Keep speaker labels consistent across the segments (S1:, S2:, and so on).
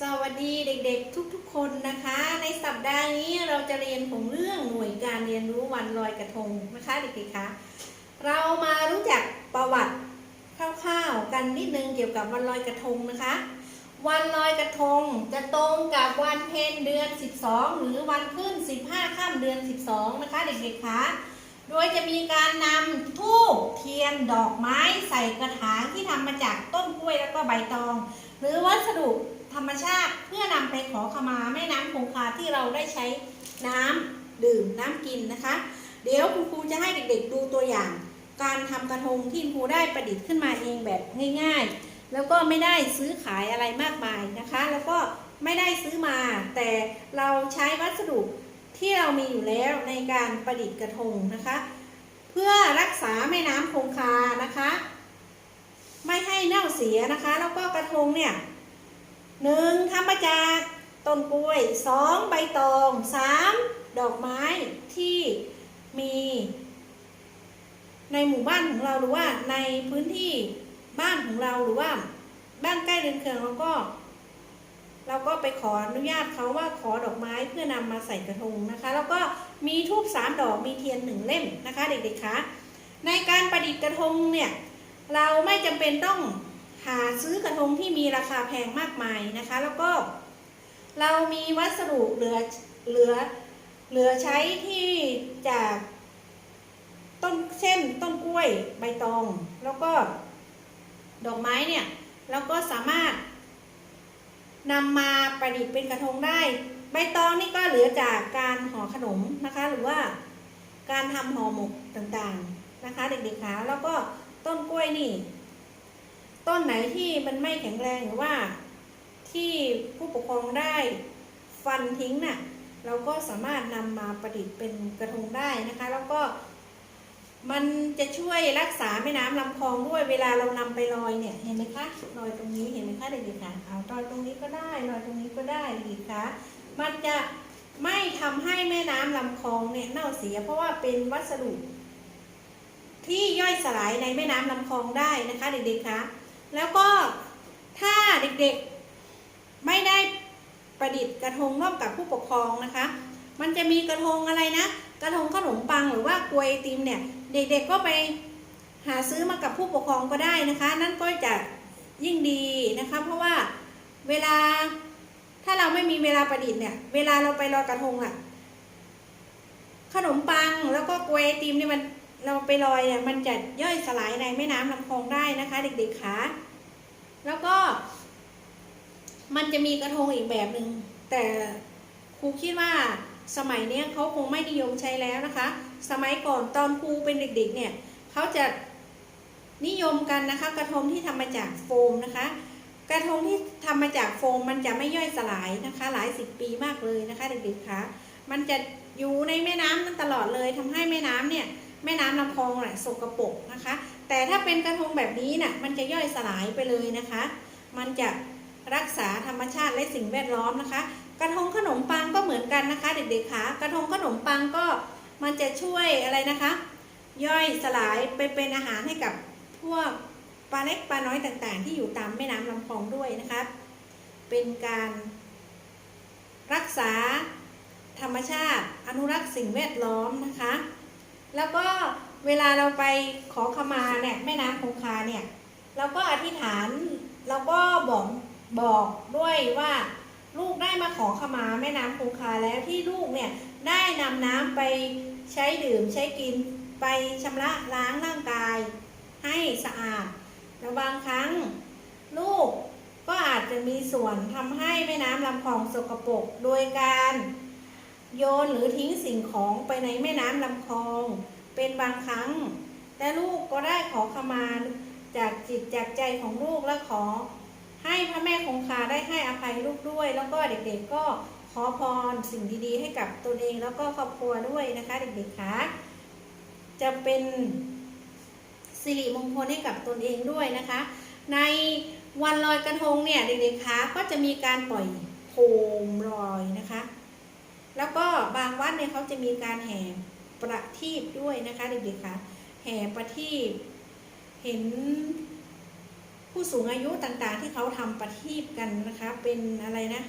S1: สวัสดีเด็กๆ ทุกๆ คนนะคะ ในสัปดาห์นี้เราจะเรียนของเรื่องหน่วยการเรียนรู้วันลอยกระทงนะคะเด็กๆคะเรามารู้จักประวัติคร่าวๆกันนิดนึงเกี่ยวกับวันลอยกระทงนะคะ วันลอยกระทงจะตรงกับวันเพ็ญเดือน 12 หรือวันขึ้น 15ค่ำเดือน 12 นะคะเด็กๆคะโดยจะมีการนำทูบเทียนดอกไม้ใส่กระถางที่ทำมาจากต้นกล้วยแล้วก็ใบตอง หรือวัสดุ ธรรมชาติเพื่อนำไปขอขมาแม่น้ำคงคาที่เราได้ใช้น้ำดื่มน้ำกินนะคะ เดี๋ยวคุณครูจะให้เด็กๆดูตัวอย่าง การทำกระทงที่คุณครูได้ประดิษฐ์ขึ้นมาเองแบบง่าย ๆ แล้วก็ไม่ได้ซื้อขายอะไรมากมายนะคะ แล้วก็ไม่ได้ซื้อมา แต่เราใช้วัสดุที่เรามีอยู่แล้วในการประดิษฐ์กระทงนะคะ เพื่อรักษาแม่น้ำคงคานะคะ ไม่ให้เน่าเสียนะคะ แล้วก็กระทงเนี่ย หนึ่งทำมาจากต้นกล้วยสองใบตองสามดอกไม้ที่มี ในหมู่บ้านของเราหรือว่าในพื้นที่บ้านของเราหรือว่า บ้านใกล้เรือนเคียงเราก็ เราก็ไปขออนุญาตเขาว่าขอดอกไม้เพื่อนำมาใส่กระทงนะคะ แล้วก็มีทูบสามดอกมีเทียนหนึ่งเล่มนะคะ เด็กๆคะในการประดิษฐ์กระทงเนี่ยเราไม่จำเป็นต้อง หาซื้อกระทงที่มีราคาแพงมากมายนะคะ แล้วก็ เรามีวัสดุเหลือเหลือเหลือใช้ที่จากต้นเช่นต้นกล้วยใบตอง แล้วก็ดอกไม้เนี่ยเราก็สามารถนำมาประดิษฐ์เป็นกระทงได้ ใบตองนี่ก็เหลือจากการห่อขนมนะคะ หรือว่าการทำห่อหมกต่างๆนะคะ เด็กๆคะแล้วก็ต้นกล้วยนี่ ต้นไหนที่มันไม่แข็งแรงหรือว่า ที่ผู้ปกครองได้ฟันทิ้งน่ะเราก็สามารถนำมาประดิษฐ์เป็นกระทงได้นะคะ แล้วก็ มันจะช่วยรักษาแม่น้ำลำคลองด้วยเวลาเรานำไปลอยเนี่ยเห็นไหมคะลอยตรงนี้เห็นไหมคะเด็กๆคะเอาลอยตรงนี้ก็ได้ลอยตรงนี้ก็ได้เด็กๆคะมันจะไม่ทำให้แม่น้ำลำคลองเนี่ยเน่าเสีย เพราะว่าเป็นวัสดุที่ย่อยสลายในแม่น้ำลำคลองได้นะคะเด็กๆคะ แล้วก็ถ้าเด็กๆไม่ได้ประดิษฐ์กระทงร่วมกับผู้ปกครองนะคะ มันจะมีกระทงอะไรนะ กระทงขนมปังหรือว่ากลวยไอติมเนี่ย เด็กๆก็ไปหาซื้อมากับผู้ปกครองก็ได้นะคะ นั่นก็จะยิ่งดีนะคะ เพราะว่าเวลาถ้าเราไม่มีเวลาประดิษฐ์เนี่ย เวลาเราไปลอยกระทงอะขนมปังแล้วก็กลวยไอติมเนี่ยมัน เราไปลอยเนี่ยมันจะย่อยสลายในแม่น้ำลำคลองได้นะคะ เด็กๆคะแล้วก็ มันจะมีกระทงอีกแบบหนึ่งแต่ครูคิดว่าสมัยเนี้ยเขาคงไม่นิยมใช้แล้วนะคะ สมัยก่อนตอนครูเป็นเด็กๆ เนี่ยเขาจะนิยมกันนะคะ กระทงที่ทำมาจากโฟมนะคะ กระทงที่ทำมาจากโฟมมันจะไม่ย่อยสลายนะคะ หลายสิบปีมากเลยนะคะเด็กๆคะมันจะอยู่ในแม่น้ำนั้นตลอดเลยทำให้แม่น้ำเนี่ย แม่น้ำลำคลองน่ะสกปรกนะคะ แต่ถ้าเป็นกระทงแบบนี้น่ะมันจะย่อยสลายไปเลยนะคะ มันจะรักษาธรรมชาติและสิ่งแวดล้อมนะคะ กระทงขนมปังก็เหมือนกันนะคะ เด็กๆคะกระทงขนมปังก็มันจะช่วยอะไรนะคะ ย่อยสลายไปเป็นอาหารให้กับพวกปลาเล็กปลาน้อยต่างๆ ที่อยู่ตามแม่น้ำลำคลองด้วยนะคะเป็นการรักษาธรรมชาติ อนุรักษ์สิ่งแวดล้อมนะคะ แล้วก็เวลาเราไปขอขมาเนี่ยแม่น้ำคงคาเนี่ยเราก็อธิษฐานเราก็บอกบอกด้วยว่าลูกได้มาขอขมาแม่น้ำคงคาแล้วที่ลูกเนี่ยได้นำน้ำไปใช้ดื่มใช้กินไปชำระล้างร่างกาย ให้สะอาดแล้วบางครั้ง ลูกก็อาจจะมีส่วนทำให้แม่น้ำลำคลองสกปรกโดยการ โยนหรือทิ้งสิ่งของไปในแม่น้ำลำคลอง เป็นบางครั้ง แต่ลูกก็ได้ขอขมาจากจิตจากใจของลูกและขอ ให้พระแม่คงคาได้ให้อภัยลูกด้วย แล้วก็เด็กๆก็ขอพรสิ่งดีๆ ให้กับตนเองแล้วก็ครอบครัวด้วยนะคะเด็กๆคะจะเป็นสิริมงคลให้กับตนเองด้วยนะคะ ในวันลอยกระทงเนี่ยเด็กๆคะก็จะมีการปล่อยโคมลอยนะคะ แล้วก็บางวัดเนี่ยเขาจะมีการแห่ประทีปด้วยนะคะเด็กๆคะแห่ประทีปเห็นผู้สูงอายุต่างๆ ที่เขาทำประทีปกันนะคะ เป็นอะไรนะ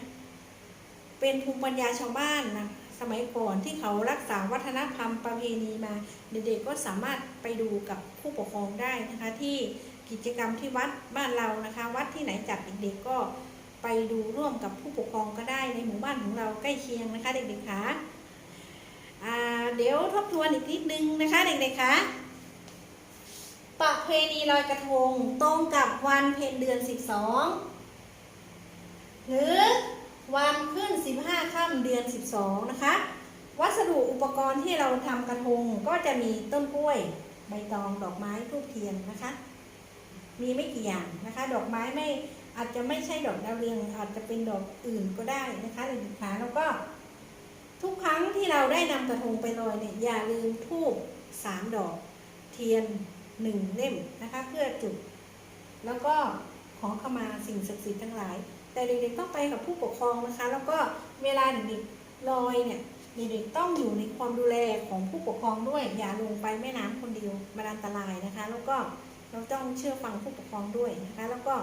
S1: เป็นภูมิปัญญาชาวบ้านนะสมัยก่อนที่เขารักษาวัฒนธรรมประเพณีมา เด็กๆก็สามารถไปดูกับผู้ปกครองได้นะคะ ที่กิจกรรมที่วัดบ้านเรานะคะ วัดที่ไหนจัดเด็กๆก็ ไปดูร่วมกับผู้ปกครองก็ได้ในหมู่บ้านของเราใกล้เคียงนะคะ เด็กๆคะอ่าเดี๋ยวทบทวนอีกนิดนึงนะคะ เด็กๆคะประเพณีลอยกระทงตรงกับวันเพ็ญเดือน 12 หรือวันขึ้น 15ค่ำเดือน 12 นะคะ วัสดุอุปกรณ์ที่เราทำกระทงก็จะมีต้นกล้วย ใบตองดอกไม้ทูบเทียนนะคะ มีไม่กี่อย่างนะคะ ดอกไม้ไม่ อาจจะไม่ใช่ดอกดาวเรืองอาจจะเป็นดอกอื่นก็ได้นะคะเด็กๆคะแล้วก็ทุกครั้งที่เราได้นำกระทงไปลอยเนี่ยอย่าลืมทูบสามดอกเทียนหนึ่งเล่มนะคะเพื่อจุด แล้วก็ขอขมาสิ่งศักดิ์สิทธิ์ทั้งหลาย แต่เด็กๆต้องไปกับผู้ปกครองนะคะ แล้วก็เวลาเด็กๆลอยเนี่ยเด็กๆต้องอยู่ในความดูแลของผู้ปกครองด้วย อย่าลงไปแม่น้ำคนเดียวมันอันตรายนะคะ แล้วก็เราต้องเชื่อฟังผู้ปกครองด้วยนะคะ แล้วก็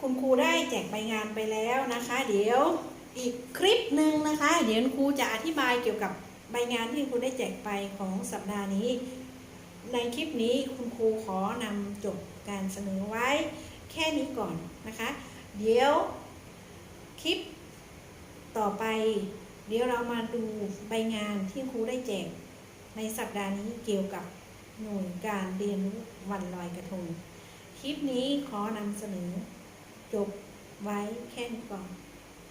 S1: คุณครูได้แจกใบงานไปแล้วนะคะ เดี๋ยวอีกคลิปหนึ่งนะคะ เดี๋ยวครูจะอธิบายเกี่ยวกับใบงานที่ครูได้แจกไปของสัปดาห์นี้ ในคลิปนี้คุณครูขอนำจบการเสนอไว้แค่นี้ก่อนนะคะ เดี๋ยวคลิปต่อไป เดี๋ยวเรามาดูใบงานที่ครูได้แจกในสัปดาห์นี้เกี่ยวกับหน่วยการเรียนรู้วันลอยกระทง คลิปนี้ขอนำเสนอ จบไว้แค่นี้ก่อน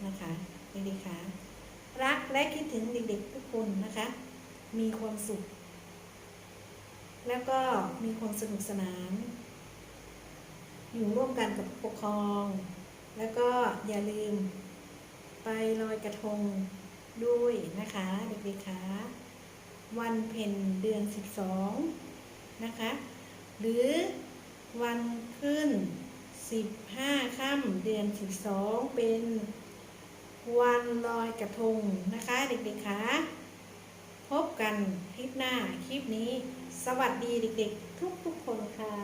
S1: นะคะเด็กๆคะรักและคิดถึงเด็กๆทุกคนนะคะ มีความสุข แล้วก็มีความสนุกสนาน อยู่ร่วมกันกับปกครอง แล้วก็อย่าลืมไปลอยกระทงด้วยนะคะเด็กๆคะวันเพ็ญเดือน 12 นะคะ หรือวันขึ้น สิบห้าค่ำเดือนสิบสองเป็นวันลอยกระทงนะคะ เด็กๆคะพบกันคลิปหน้า คลิปนี้ สวัสดีเด็กๆ ทุกๆคนค่ะ